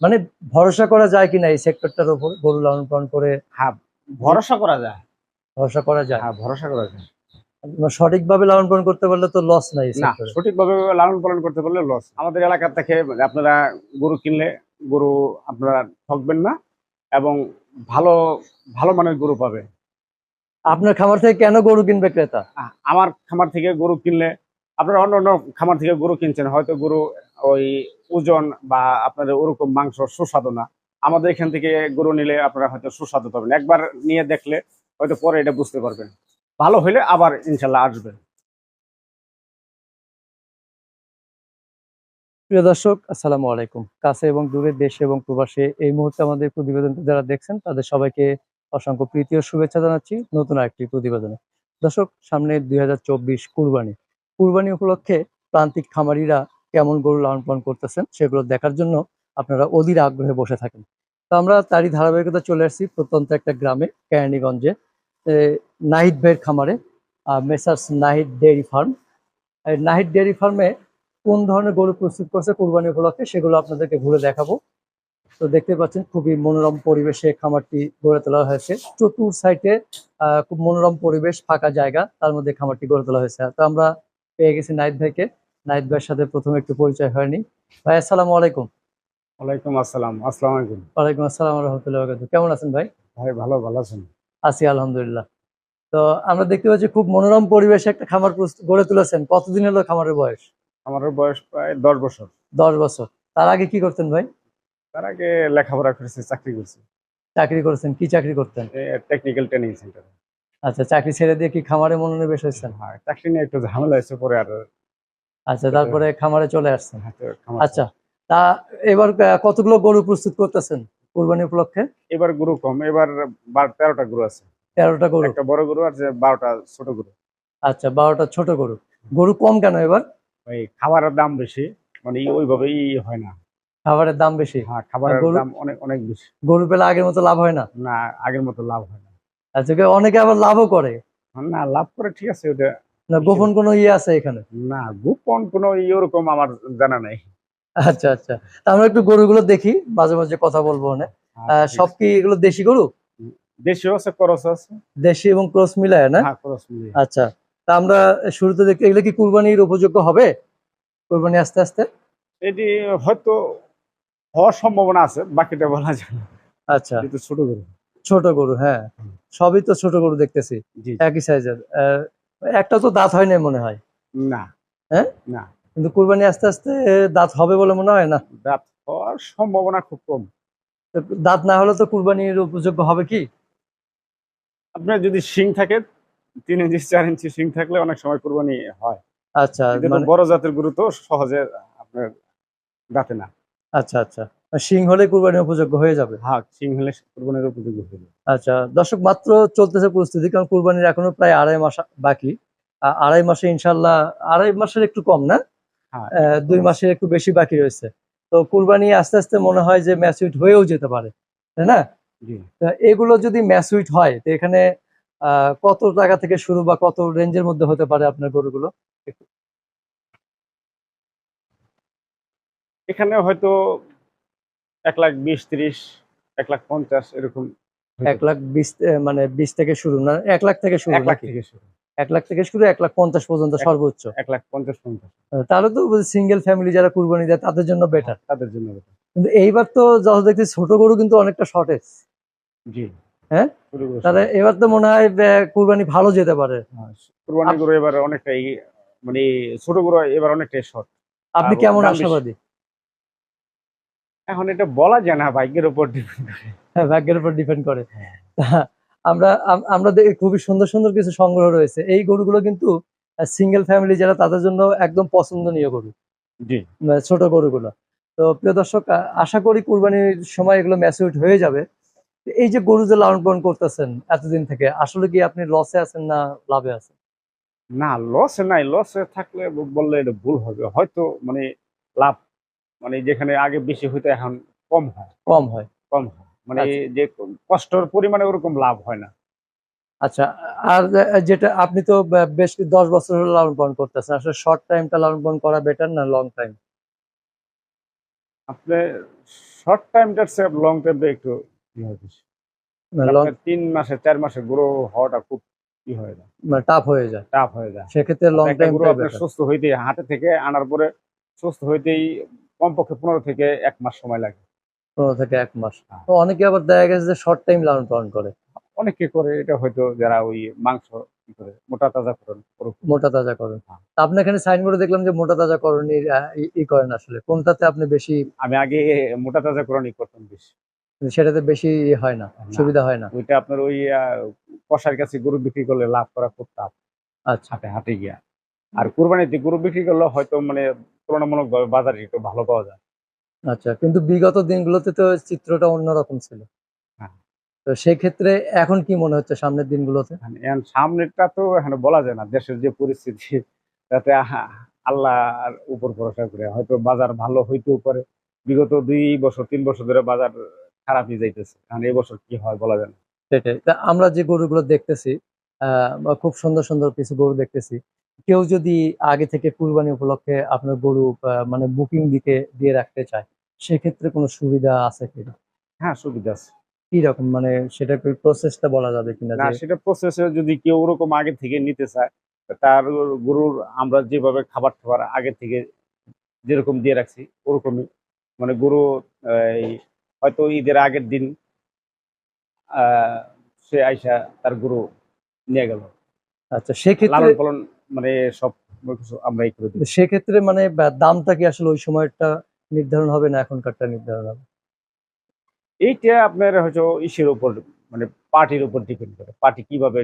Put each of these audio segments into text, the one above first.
মানে ভরসা করা যায় কিনা এই সেক্টরটার উপর গরু লালন পালন করে? হ্যাঁ ভরসা করা যায়। ভরসা করা যায়? হ্যাঁ ভরসা করা যায়। সঠিকভাবে লালন পালন করতে পারলে তো লস নাই সঠিকভাবে লালন পালন করতে পারলে লস আমাদের এলাকা থেকে আপনারা গরু কিনলে গরু আপনারা ঠকবেন না এবং ভালো ভালো মানের গরু পাবে। আপনার খামার থেকে কেন গরু কিনবে ক্রেতা? আমার খামার থেকে গরু কিনলে আপনারা অন্য অন্য খামার থেকে গরু কিনছেন, হয়তো গরু ওই ওজন বা আপনাদের ওরকম মাংস সুস্বাদু না। আমাদের এখান থেকে গরু নিলে আপনারা হয়তো সুস্বাদু পাবেন। একবার নিয়ে দেখলে হয়তো পরে এটা বুঝতে পারবেন। ভালো হলে আবার ইনশাল্লাহ আসবেন প্রিয় দর্শক, আসসালামু আলাইকুম। কাছে এবং দূরে দেশে এবং প্রবাসে এই মুহূর্তে আমাদের প্রতিবেদনটি যারা দেখছেন, তাদের সবাইকে অসংখ্য প্রীতি ও শুভেচ্ছা জানাচ্ছি নতুন আরেকটি প্রতিবেদনে। দর্শক, সামনে দুই হাজার চব্বিশ কুরবানি। কুরবানি উপলক্ষে প্রান্তিক খামারিরা কেমন গরু লালন পালন করতেছেন সেগুলো দেখার জন্য আপনারা অধীর আগ্রহে বসে থাকেন। তো আমরা তারই ধারাবাহিকতা চলে আসছি প্রত্যন্ত একটা গ্রামে, কেরানীগঞ্জে। নাহিদ ভাইয়ের খামারে messrs Nahid dairy farm. Nahid dairy ফার্মে কোন ধরনের গরু প্রস্তুত করছে কুরবানি উপলক্ষে সেগুলো আপনাদেরকে ঘুরে দেখাবো। তো দেখতে পাচ্ছেন খুবই মনোরম পরিবেশে খামারটি গড়ে তোলা হয়েছে। চতুর সাইডে খুব মনোরম পরিবেশ, ফাঁকা জায়গা, তার মধ্যে খামারটি গড়ে তোলা হয়েছে। তো আমরা পেয়ে গেছি নাইদ ভাইকে। নাইদ ভাইয়ের সাথে প্রথমে একটু পরিচয় হয়নি। ভাই আসসালামু আলাইকুম। ওয়ালাইকুম আসসালাম। আসসালামু আলাইকুম। ওয়ালাইকুম আসসালাম রহমতুল্লাহ বরকাতুহু। কেমন আছেন ভাই? ভাই ভালো ভালো আছেন? আছি আলহামদুলিল্লাহ। তো আমরা দেখতে পাচ্ছি খুব মনোরম পরিবেশে একটা খামার প্রস্তুত- গড়ে তুলেছেন। কতদিন হলো খামারের বয়স? আমার বয়স প্রায় দশ বছর। দশ বছর। তার আগে কি করতেন ভাই? তার আগে লেখাপড়া করেছি চাকরি করছি। চাকরি করেছেন কি চাকরি করতেন? টেকনিক্যাল ট্রেনিং সেন্টারে আচ্ছা চাকরি ছেড়ে দিয়ে কি খামারে মনোনিবেশ হয়েছেন? হ্যাঁ চাকরি নিয়ে একটু ঝামেলা হয়েছে পরে আর আচ্ছা তারপরে খামারে চলে আসছেন। আচ্ছা তা এবার কতগুলো গরু প্রস্তুত করতেছেন কুরবানি উপলক্ষে? এবার গরু কম এবার তেরোটা গরু আছে। তেরোটা গরু। একটা বড় গরু আর বারোটা ছোট গরু। আচ্ছা বারোটা ছোট গরু। গরু কম কেন এবার? ওই খাবারের দাম বেশি মানে ওইভাবে হয় না। খাবারের দাম বেশি? হ্যাঁ খাবারের গরু- দাম অনেক অনেক বেশি। গরু পেলে আগের মতো লাভ হয় না? না আগের মতো লাভ হয় না। আচ্ছা অনেকে আবার লাভও করে। না লাভ করে ঠিক আছে ওটা না গোপন কোনো ইয়ে আছে এখানে? না গোপন কোনো ওরকম আমার জানা নেই। আচ্ছা আচ্ছা। তা আমরা একটু গরুগুলো দেখি মাঝে মাঝে কথা বলব না হ্যাঁ, সব কি এগুলো দেশি গরু? দেশীয় আছে করস আছে। দেশি এবং ক্রস মিলায় না? হ্যাঁ করস মিলিয়ে। আচ্ছা তা আমরা শুরুতে দেখি এগুলো কি কুরবানির উপযোগ্য হবে? কুরবানি আস্তে আস্তে? এটি হয়তো হওয়ার সম্ভাবনা আছে বাকিটা বলা যায় আচ্ছা। ছোট গরু। ছোট গরু হ্যাঁ। সবই তো ছোট গরু দেখতেছি। একই সাইজের একটা তো দাঁত হয় না মনে হয়। না। হ্যাঁ? না। কিন্তু কুরবানি আস্তে আস্তে দাঁত হবে বলে মনে হয় না? দাঁত হওয়ার সম্ভাবনা খুব কম। দাঁত না হলে তো কুরবানির উপযোগ্য হবে কি? আপনার যদি শিং থাকে তিন ইঞ্চি চার ইঞ্চি শিং থাকলে অনেক সময় কুরবানি হয়। আচ্ছা মানে বড় জাতের গরু তো সহজে আপনার দাঁতে না। আচ্ছা আচ্ছা। সিং হলে কুরবানির উপযোগ্য হয়ে যাবে। হ্যাঁ শিং হলে কুরবানির উপযোগী হবে আচ্ছা দর্শক মাত্র চলতেছে প্রস্তুতি কারণ কুরবানির এখনও প্রায় আড়াই মাস বাকি। আড়াই মাসে ইনশাল্লাহ আড়াই মাসের একটু কম না? হ্যাঁ দুই মাসের একটু বেশি বাকি রয়েছে। তো কুরবানি আস্তে আস্তে মনে হয় যে ম্যাচুইট হয়েও যেতে পারে তাই না? এগুলো যদি ম্যাচুইট হয় তো এখানে আহ, কত টাকা থেকে শুরু বা কত রেঞ্জের মধ্যে হতে পারে আপনার গরুগুলো? এখানে হয়তো এক লাখ বিশ ত্রিশ এক লাখ পঞ্চাশ এরকম এক লাখ বিশ মানে বিশ থেকে শুরু না এক লাখ থেকে শুরু এক লাখ থেকে শুরু। এক লাখ থেকে শুরু এক লাখ পঞ্চাশ পর্যন্ত সর্বোচ্চ। এক লাখ পঞ্চাশ পঞ্চাশ তাহলে তো সিঙ্গেল ফ্যামিলি যারা কুরবানি দেয় তাদের জন্য বেটার তাদের জন্য। কিন্তু এইবার তো যখন দেখছি ছোট গরু কিন্তু অনেকটা শর্টেজ জি। হ্যাঁ? তাহলে এবার তো মনে হয় কুরবানি ভালো যেতে পারে। হ্যাঁ, কুরবানি গরু এবার অনেকটাই মানে ছোট গরু এবার অনেকটাই শর্ট আপনি কেমন আশাবাদী? এখন এটা বলা যায় না বাইকের উপর ডিপেন্ড করে। হ্যাঁ, ভাগ্যের উপর ডিপেন্ড করে। আমরা আমরা দেখি খুবই সুন্দর সুন্দর কিছু সংগ্রহ রয়েছে। এই গরুগুলো কিন্তু সিঙ্গেল ফ্যামিলি যারা তাদের জন্য একদম পছন্দনীয় গরু। জি। মানে ছোট গরুগুলো। তো প্রিয় দর্শক আশা করি কুরবানির সময় এগুলো ম্যাচিউড হয়ে যাবে। এই যে গরু যে লালন পালন করতেছেন এতদিন থেকে আসলে কি আপনি লসে আছেন না লাভে আছেন? না লসে নাই। লসে থাকলে বললে এটা ভুল হবে। হয়তো মানে লাভ মানে যেখানে আগে বেশি হইতো এখন কম হয়। কম হয়। কম হয়। মানে আচ্ছা। যে কষ্টর পরিমাণে ওরকম লাভ হয় না। আচ্ছা আর যেটা আপনি তো বেশ দশ বছর হলো লালন পালন করতেছেন। আসলে শর্ট টাইমটা লালন পালন করা বেটার না লং টাইম আপনি শর্ট টাইমটার চেয়ে লং টাইমটা একটু তিন মাসে চার মাসে গ্রো হওয়াটা খুব ই হয়ে যায় মানে টাফ হয়ে যায়। টাফ হয়ে যায়। সেক্ষেত্রে লং টাইম সুস্থ হইতেই হাটে থেকে আনার পরে সুস্থ হইতেই কমপক্ষে পনেরো থেকে এক মাস সময় লাগে। পনেরো থেকে এক মাস। হ্যাঁ। তো অনেকে আবার দেখা গেছে যে শর্ট টাইম লালন পালন করে। অনেকে করে এটা হয়তো যারা ওই মাংস কি করে মোটা তাজা করেন মোটা তাজা করেন। হ্যাঁ। তা আপনি এখানে সাইনবোর্ডে দেখলাম যে মোটা তাজা করণীর ই করেন আসলে। কোনটাতে আপনি বেশি? আমি আগে মোটা তাজা করণই করতাম বেশি। সেটাতে বেশি হয় না। সুবিধা হয় না। ওইটা আপনার ওই কষার কাছে গরু বিক্রি করলে লাভ করা খুব টাফ। আচ্ছা। হাটে গিয়া। আর কুরবানিতে গরু বিক্রি করলে হয়তো মানে তুলনামূলক বাজারে একটু ভালো পাওয়া যায়। আচ্ছা কিন্তু বিগত দিনগুলোতে তো চিত্রটা অন্যরকম ছিল। হ্যাঁ। তো সেক্ষেত্রে এখন কি মনে হচ্ছে সামনের দিনগুলোতে? এখন সামনেরটা তো এখানে বলা যায় না দেশের যে পরিস্থিতি তাতে আল্লাহর উপর ভরসা করে। হয়তো বাজার ভালো হইতেও পারে। বিগত দুই বছর তিন বছর ধরে বাজার খারাপই যাইতেছে। কারণ এই বছর কি হয় বলা যায় না। সেটাই। তা আমরা যে গরুগুলো দেখতেছি আহ, খুব সুন্দর সুন্দর কিছু গরু দেখতেছি কেউ যদি আগে থেকে কুরবানি উপলক্ষে আপনার গরু মানে বুকিং দিতে দিয়ে রাখতে চায় সেক্ষেত্রে কোনো সুবিধা আছে কিনা হ্যাঁ সুবিধা আছে। কি রকম? মানে সেটা প্রসেসটা বলা যাবে কিনা না সেটা প্রসেসে যদি কেউ ওরকম আগে থেকে নিতে চায় তার গরুর আমরা যেভাবে খাবার খাবার আগে থেকে যেরকম দিয়ে রাখছি ওরকমই। মানে গরু হয়তো ঈদের আগের দিন আহ, সে আইসা তার গরু নিয়ে গেল। আচ্ছা সেক্ষেত্রে লালন পালন মানে সব কিছু আমরা এই করে দিই। সেক্ষেত্রে মানে দামটা কি আসলে ওই সময়টা নির্ধারণ হবে না এখনকারটা নির্ধারণ হবে? এইটা আপনার হয়তো ইসের উপর মানে পার্টির উপর ডিপেন্ড করে। পার্টি কীভাবে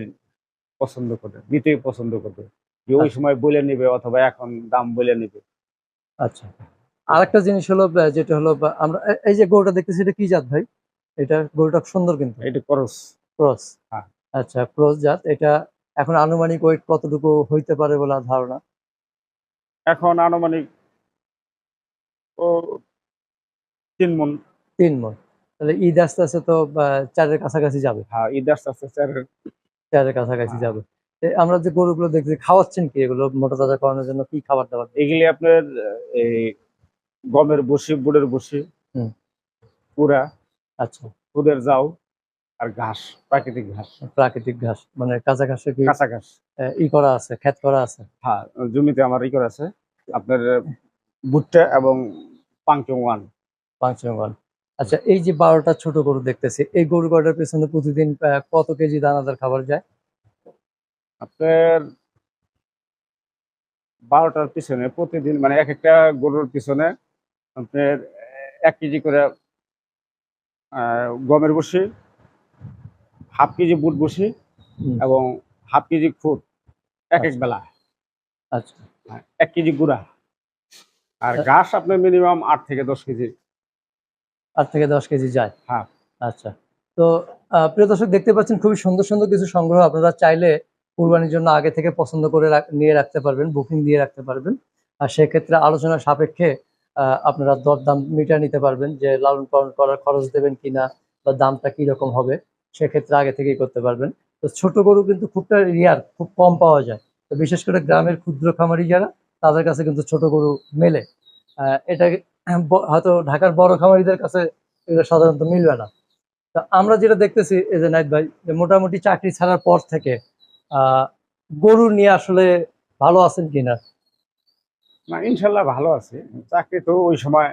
পছন্দ করে নিতে পছন্দ করবে। যে ওই আচ্ছা। সময় বলে নেবে অথবা এখন দাম বলে নেবে। আচ্ছা। আরেকটা জিনিস হলো যেটা হলো আমরা এই যে গরুটা দেখতেছি এটা কি জাত ভাই? এটা গরুটা সুন্দর কিন্তু? এটা ক্রস। ক্রস। হ্যাঁ। আচ্ছা ক্রস জাত। এটা এখন আনুমানিক ওয়েট কতটুকু হইতে পারে বলে ধারণা? এখন আনুমানিক ও তিন মন। তিন মন। তাহলে ঈদ আস্তে আস্তে তো চারের কাছাকাছি যাবে। হ্যাঁ ঈদ আস্তে আস্তে চার- চারের কাছাকাছি হ্যাঁ। যাবে। আমরা যে গরুগুলো দেখছি খাওয়াচ্ছেন কি এগুলো মোটা তাজা করানোর জন্য কি খাবার দাবার এগুলি আপনার এই গমের বসি বুড়ের বসি। পুরা আচ্ছা। খুদের যাও আর ঘাস প্রাকৃতিক ঘাস। প্রাকৃতিক ঘাস মানে কাঁচা ঘাসে কি? কাঁচা ঘাস ই করা আছে ক্ষেত করা আছে? হ্যাঁ জমিতে আমার ই করে আছে। আপনার ভুট্টা এবং পাংচং ওয়ান পাঁচজন আচ্ছা এই যে বারোটা ছোট গরু দেখতেছি এই গরু কটার পেছনে প্রতিদিন কত কেজি দানাদার খাবার যায়? আপনার বারোটার পিছনে প্রতিদিন মানে এক একটা গরুর পিছনে আপনার এক কেজি করে গমের বসি হাফ কেজি বুট বসি এবং হাফ কেজি খুদ এক এক আচ্ছা। বেলা। আচ্ছা। এক কেজি গুঁড়া। আর আ- ঘাস আপনার মিনিমাম আট থেকে দশ কেজি। আট থেকে দশ কেজি যায়। হ্যাঁ। আচ্ছা। তো প্রিয় দর্শক দেখতে পাচ্ছেন খুবই সুন্দর সুন্দর কিছু সংগ্রহ আপনারা চাইলে কুরবানির জন্য আগে থেকে পছন্দ করে নিয়ে রাখতে পারবেন বুকিং দিয়ে রাখতে পারবেন। আর সেক্ষেত্রে আলোচনা সাপেক্ষে আপনারা দরদাম মিটা নিতে পারবেন যে লালন পালন করার খরচ দেবেন কিনা বা দামটা কি রকম হবে। সেক্ষেত্রে আগে থেকেই করতে পারবেন। তো ছোট গরু কিন্তু খুবটা রিয়ার খুব কম পাওয়া যায়। তো বিশেষ করে গ্রামের ক্ষুদ্র খামারি যারা, তাদের কাছে কিন্তু ছোট গরু মেলে। এটা হয়তো ঢাকার বড় খামারিদের কাছে এটা সাধারণত মিলবে না। তো আমরা যেটা দেখতেছি, এই যে নাইট ভাই, যে মোটামুটি চাকরি ছাড়ার পর থেকে গরু নিয়ে আসলে ভালো আছেন কিনা? না, ইনশাল্লাহ ভালো আছে। চাকরি তো ওই সময়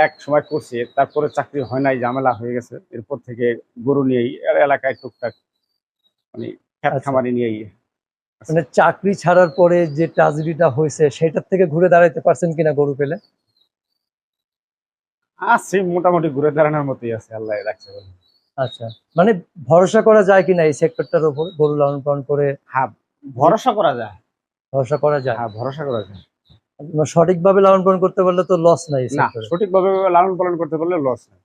এক সময় করছি তারপরে চাকরি হয় নাই ঝামেলা হয়ে গেছে। এরপর থেকে গরু নিয়েই এলাকায় টুকটাক মানে খ্যাত আচ্ছা। খামারি নিয়েই মানে চাকরি ছাড়ার পরে যে ট্রাজেডিটা হয়েছে সেটার থেকে ঘুরে দাঁড়াইতে পারছেন কিনা গরু পেলে? আছি মোটামুটি ঘুরে দাঁড়ানোর মতোই আছে আল্লাহ রাখছে। আচ্ছা মানে ভরসা করা যায় কিনা এই সেক্টরটার উপর গরু লালন পালন করে? হ্যাঁ ভরসা করা যায়। ভরসা করা যায়। হ্যাঁ ভরসা করা যায়। সঠিকভাবে লালন পালন করতে পারলে তো লস নাই সঠিকভাবে লালন পালন করতে পারলে লস নাই।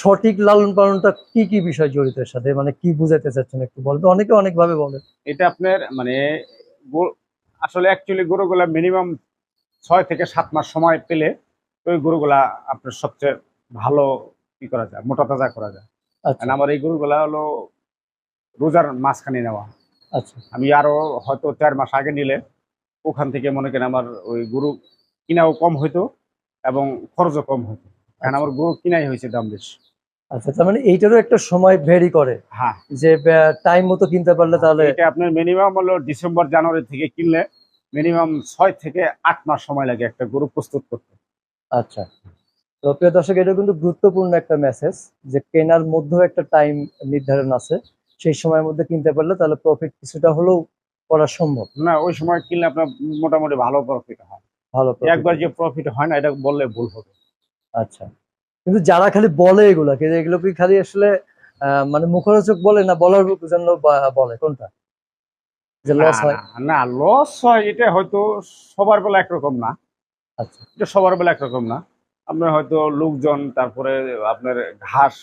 সঠিক লালন পালনটা কি কি বিষয় জড়িত এর সাথে? মানে কি বুঝাইতে চাচ্ছেন একটু বলবেন অনেকে অনেক ভাবে বলে। এটা আপনার মানে আসলে অ্যাকচুয়ালি গরুগুলা মিনিমাম ছয় থেকে সাত মাস সময় পেলে ওই গরুগুলা আপনার সবচেয়ে ভালো কি করা যায় মোটা তাজা করা যায়। আচ্ছা। কারণ আমার এই গরুগুলা হলো রোজার মাঝখানে নেওয়া। আচ্ছা। আমি আরও হয়তো চার মাস আগে নিলে ওখান থেকে মনে করেন আমার ওই গরু কিনাও কম হইতো এবং খরচও কম হতো কারণ আমার গরু কিনাই হয়েছে দাম বেশি। আচ্ছা তার মানে এইটারও একটা সময় ভেরি করে। হ্যাঁ। যে টাইম মতো কিনতে পারলে তাহলে এটা আপনার মিনিমাম হলো ডিসেম্বর জানুয়ারি থেকে কিনলে মিনিমাম ছয় থেকে আট মাস সময় লাগে একটা গরু প্রস্তুত করতে। আচ্ছা। তো প্রিয় দর্শক এটা কিন্তু গুরুত্বপূর্ণ একটা মেসেজ যে কেনার মধ্যেও একটা টাইম নির্ধারণ আছে। সেই সময়ের মধ্যে কিনতে পারলে তাহলে প্রফিট কিছুটা হলেও করা সম্ভব। না ওই সময় কিনলে আপনার মোটামুটি ভালো প্রফিট হয়। ভালো একবার যে প্রফিট হয় না এটা বললে ভুল হবে। আচ্ছা। কিন্তু যারা খালি বলে এগুলা কিন্তু এগুলো কি খালি আসলে মানে মুখরোচক বলে না বলার জন্য বলে? কোনটা? যে লস হয়। না লস হয় এটা হয়তো সবার বেলা একরকম না। আচ্ছা। এটা সবার বেলা একরকম না। আপনার হয়তো লোকজন তারপরে আপনার ঘাস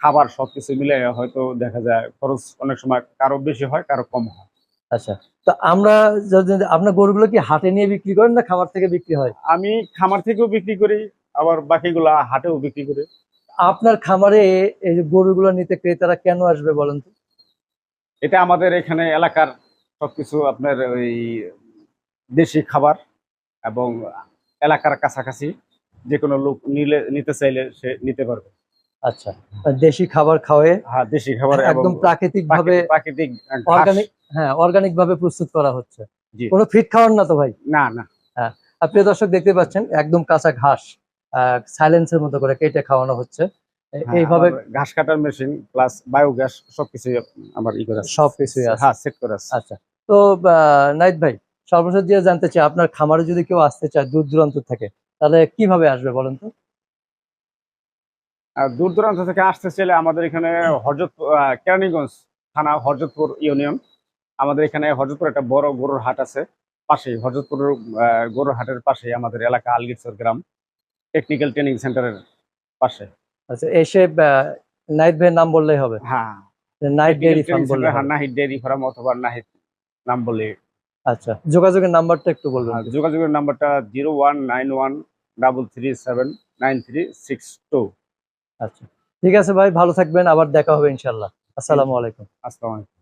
খাবার সবকিছু মিলে হয়তো দেখা যায় খরচ অনেক সময় কারও বেশি হয় কারও কম হয়। আচ্ছা তো আমরা আপনার গরুগুলো কি হাটে নিয়ে বিক্রি করেন না খামার থেকে বিক্রি হয়? আমি খামার থেকেও বিক্রি করি আবার বাকিগুলা হাটেও বিক্রি করি। আপনার খামারে এই যে গরুগুলো নিতে ক্রেতারা কেন আসবে বলেন তো? এটা আমাদের এখানে এলাকার সবকিছু আপনার ওই দেশি খাবার এবং এলাকার কাছাকাছি যে কোনো লোক নিলে নিতে চাইলে সে নিতে পারবে। আচ্ছা। দেশি খাবার খাওয়ায়ে হ্যাঁ দেশি খাবার এবং একদম প্রাকৃতিক ভাবে প্রাকৃতিক অর্গানিক হ্যাঁ অর্গানিক ভাবে প্রস্তুত করা হচ্ছে। কোনো ফিট খাওয়ার না তো ভাই? না না। আর প্রিয় দর্শক দেখতে পাচ্ছেন একদম কাঁচা ঘাস সাইলেন্সের মতো করে কেটে খাওয়ানো হচ্ছে। হ্যাঁ, এইভাবে ঘাস কাটার মেশিন প্লাস বায়োগ্যাস সবকিছু আমার ই করে আছে। হ্যাঁ সেট করে আছে আচ্ছা তো নাইট ভাই সর্বশেষ দিয়ে জানতে চাই আপনার খামারে যদি কেউ আসতে চায় দূর দূরান্ত থেকে তাহলে কীভাবে আসবে বলেন তো? দূর দূরান্ত থেকে আসতে চাইলে আমাদের এখানে হরজতপুর আহ, কেরানীগঞ্জ থানা হরজতপুর ইউনিয়ন। আমাদের এখানে হরজতপুর একটা বড় গরুর হাট আছে পাশেই। হরজতপুর গরুর হাটের পাশেই আমাদের এলাকা আলগিরসর গ্রাম টেকনিক্যাল ট্রেনিং সেন্টারের পাশে। আচ্ছা এসে নাইট ভাইয়ের নাম বললেই হবে। হ্যাঁ। নাইট ডেয়ারি ফার্ম বললে হ্যাঁ। নাহিদ ডেয়ারি ফার্ম অথবা নাহিদ নাম বলে। আচ্ছা যোগাযোগের নাম্বারটা একটু বলবেন আর যোগাযোগের নাম্বারটা zero one nine one double three seven nine three six two. আচ্ছা। ঠিক আছে ভাই ভালো থাকবেন আবার দেখা হবে ইনশাল্লাহ আসসালামু আলাইকুম। আসসালামু আলাইকুম।